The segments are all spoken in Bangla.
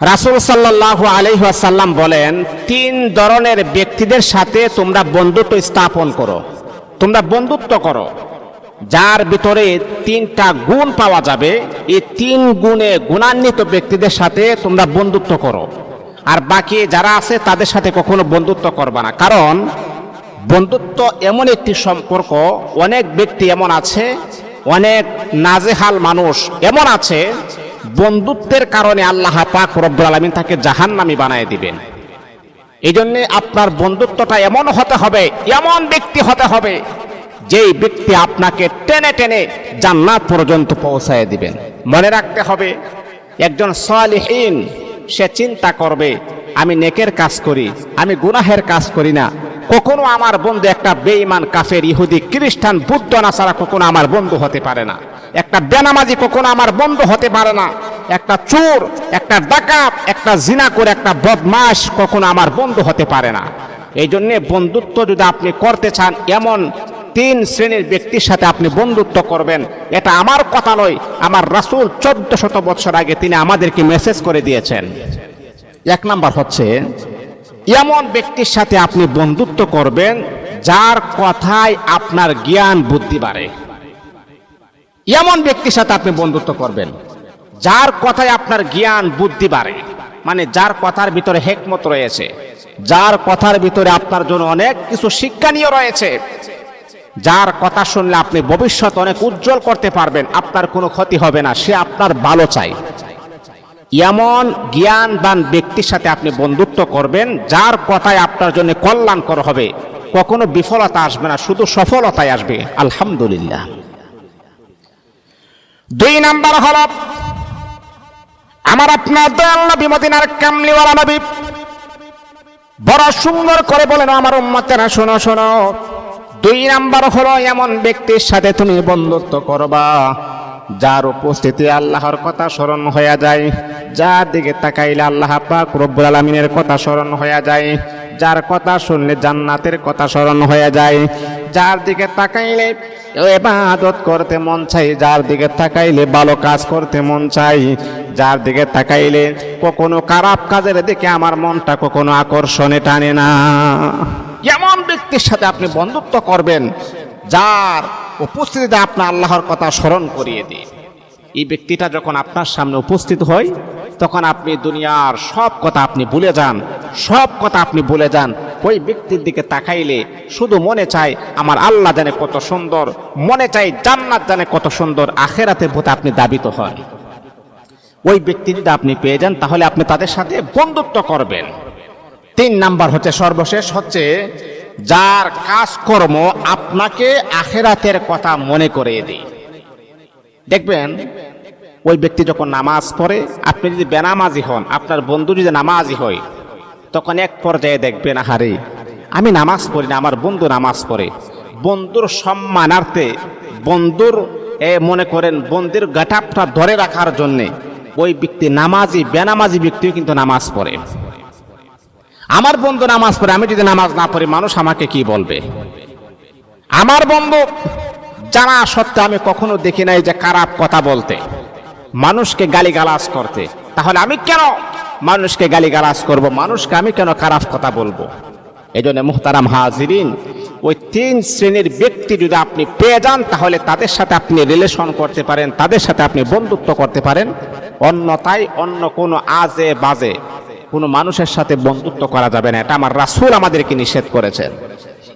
রাসুল সাল্লাহ আলহাসাল্লাম বলেন, তিন ধরনের ব্যক্তিদের সাথে তোমরা বন্ধুত্ব স্থাপন করো, তোমরা বন্ধুত্ব করো। যার ভিতরে তিনটা গুণ পাওয়া যাবে, এই তিন গুণে গুণান্বিত ব্যক্তিদের সাথে তোমরা বন্ধুত্ব করো। আর বাকি যারা আছে, তাদের সাথে কখনো বন্ধুত্ব করবা না। কারণ, বন্ধুত্ব এমন একটি সম্পর্ক, অনেক ব্যক্তি এমন আছে, অনেক নাজেহাল মানুষ এমন আছে বন্ধুত্বের কারণে আল্লাহ পাক রব্বুল আলমিন তাকে জাহান্নামি বানায় দিবেন। এই জন্যে আপনার বন্ধুত্বটা এমন হতে হবে, এমন ব্যক্তি হতে হবে, যেই ব্যক্তি আপনাকে টেনে টেনে জান্নাত পর্যন্ত পৌঁছায় দিবেন। মনে রাখতে হবে, একজন সালিহীন, সে চিন্তা করবে, আমি নেকের কাজ করি, আমি গুনাহের কাজ করি না। কখনো আমার বন্ধু একটা বেঈমান, কাফের, ইহুদি, খ্রিস্টান, বুদ্ধ, নাসারা কখনো আমার বন্ধু হতে পারে না। একটা বেনামাজি কখনো আমার বন্ধু হতে পারে না। একটা চোর, একটা ডাকাত, একটা জিনা করে একটা বদমাস কখনো আমার বন্ধু হতে পারে না। এই জন্যে বন্ধুত্ব যদি আপনি করতে চান, এমন তিন শ্রেণির ব্যক্তির সাথে আপনি বন্ধুত্ব করবেন। এটা আমার কথা নয়, আমার রাসূল চোদ্দ শত বছর আগে তিনি আমাদেরকে মেসেজ করে দিয়েছেন। এক নাম্বার হচ্ছে এমন ব্যক্তির সাথে আপনি বন্ধুত্ব করবেন যার কথায় আপনার জ্ঞান বুদ্ধি বাড়ে। এমন ব্যক্তির সাথে আপনি বন্ধুত্ব করবেন যার কথায় আপনার জ্ঞান বুদ্ধি বাড়ে। মানে যার কথার ভিতরে হেকমত রয়েছে, যার কথার ভিতরে আপনার জন্য অনেক কিছু শিক্ষণীয় রয়েছে। যার কথা শুনলে আপনি ভবিষ্যৎ অনেক উজ্জ্বল করতে পারবেন, আপনার কোনো ক্ষতি হবে না, সে আপনার ভালো চাই। এমন জ্ঞানবান ব্যক্তির সাথে আপনি বন্ধুত্ব করবেন, যার কথায় আপনার জন্য কল্যাণকর হবে। কখনো বিফলতা আসবে না, শুধু সফলতায় আসবে। আলহামদুলিল্লাহ। দুই নাম্বার হল, আমার আপনার দয়াল নবী, মদিনার কামলিওয়ালা নবী। বড় সুন্দর করে বলেন, আমার উম্মতেরা, শোনো শোনো। দুই নাম্বার হলো, এমন ব্যক্তির সাথে তুমি বন্ধুত্ব করবা। যার উপস্থিতি আল্লাহর কথা স্মরণ হয়ে যায়, যার দিকে তাকাইলে আল্লাহ পাক রব্বুল আলমিনের কথা স্মরণ হয়ে যায়, যার কথা শুনলে জান্নাতের কথা স্মরণ হয়ে যায়, যার দিকে তাকাইলে এবাদত করতে মন চাই যার দিকে তাকাইলে ভালো কাজ করতে মন চাই যার দিকে তাকাইলে কখনো খারাপ কাজের দিকে আমার মনটা কখনো আকর্ষণে টানে না। এমন ব্যক্তির সাথে আপনি বন্ধুত্ব করবেন যার উপস্থিতিতে আপনার আল্লাহর কথা স্মরণ করিয়ে দিন। এই ব্যক্তিটা যখন আপনার সামনে উপস্থিত হয়, তখন আপনি দুনিয়ার সব কথা আপনি ভুলে যান, সব কথা আপনি ভুলে যান। ওই ব্যক্তির দিকে তাকাইলে শুধু মনে চায়, আমার আল্লাহ জানে কত সুন্দর, মনে চায় জান্নাত জানে কত সুন্দর আখেরাতের প্রতি আপনি দাবিত হন। ওই ব্যক্তি যদি আপনি পেয়ে যান, তাহলে আপনি তাদের সাথে বন্ধুত্ব করবেন। তিন নাম্বার হচ্ছে সর্বশেষ হচ্ছে যার কাজকর্ম আপনাকে আখেরাতের কথা মনে করিয়ে দিই দেখবেন, ওই ব্যক্তি যখন নামাজ পড়ে, আপনি যদি বেনামাজি হন, আপনার বন্ধু যদি নামাজি হয়, তখন এক পর্যায়ে দেখবেন, আহারে, আমি নামাজ পড়ি না, আমার বন্ধু নামাজ পড়ে। বন্ধুর সম্মানার্থে, বন্ধুর, এ, মনে করেন, বন্ধুর গাটাপটা ধরে রাখার জন্যে, ওই ব্যক্তি নামাজি, বেনামাজি ব্যক্তিও কিন্তু নামাজ পড়ে। আমার বন্ধু নামাজ পড়ে, আমি যদি নামাজ না পড়ি, মানুষ আমাকে কি বলবে? আমার বন্ধু জানা সত্ত্বে আমি কখনো দেখি নাই যে খারাপ কথা বলতে। মানুষকে গালিগালাজ করতে। তাহলে আমি কেন মানুষকে গালিগালাজ করব? মানুষকে আমি কেন খারাপ কথা বলব? এই জন্য মুহতারাম হাজিরিন, ওই তিন শ্রেণির ব্যক্তি যদি আপনি পেয়ে যান, তাহলে তাদের সাথে আপনি রিলেশন করতে পারেন, তাদের সাথে আপনি বন্ধুত্ব করতে পারেন। অন্যথায় অন্য কোনো আজে বাজে কোনো মানুষের সাথে বন্ধুত্ব করা যাবে না। এটা আমার রাসুল আমাদেরকে নিষেধ করেছেন।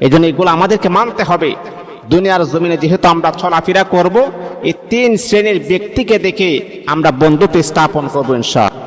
এই জন্য এগুলো আমাদেরকে মানতে হবে। দুনিয়ার জমিনে যেহেতু আমরা চলাফেরা করব, এই তিন শ্রেণির ব্যক্তিকে দেখে আমরা বন্ধুত্ব স্থাপন করব ইনশাআল্লাহ।